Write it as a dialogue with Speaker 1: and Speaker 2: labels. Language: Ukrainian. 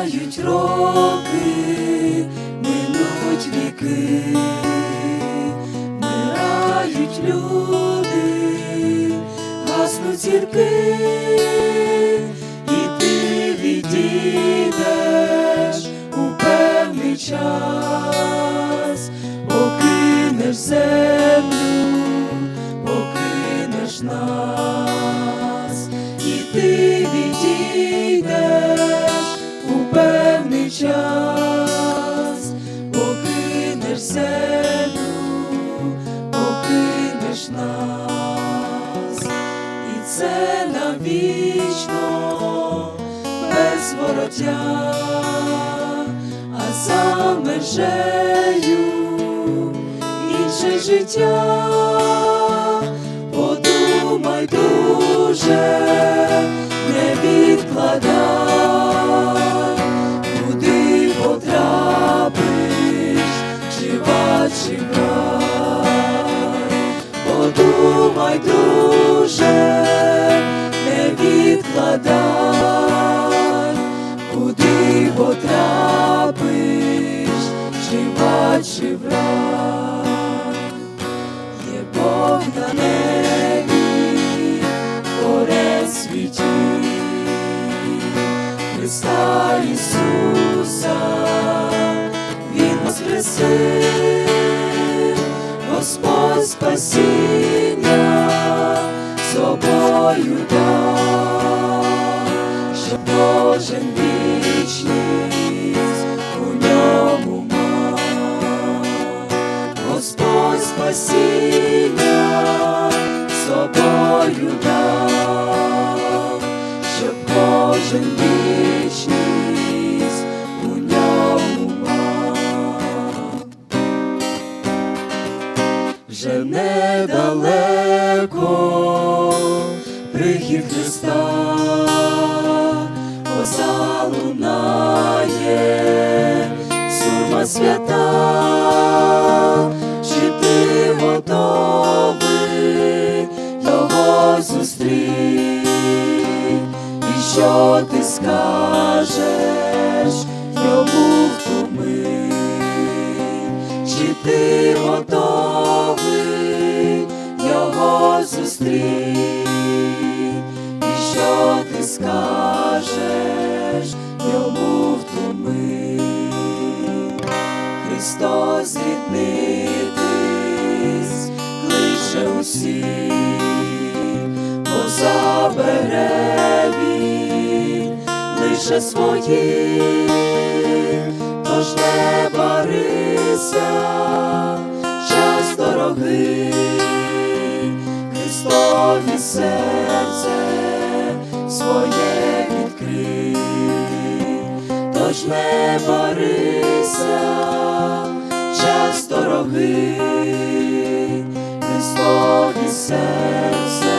Speaker 1: Минають роки, минуть віки, вмирають люди, гаснуть зірки, і ти відійдеш у певний час, покинеш землю, покинеш нас, без а за межею інше життя. Подумай дуже, не відкладай, куди потрапиш, жива чи в рай. Подумай дуже, чи рай. Є Бог на небі, Творець світів, Христа Ісуса, Він воскресив, Господь спасіння Спасіння собою дав, щоб кожен вічність у ньому мав. Вже недалеко прихід Христа, залунає сурма свята, скажеш йому в ту мить? чи ти готовий його зустріти, і що ти скажеш йому в ту? Христос ріднитись кличе усіх, бо лише своїх, тож не барися, час дорогий, Христові серце своє відкрий, тож не барися, час дорогий, Христові серце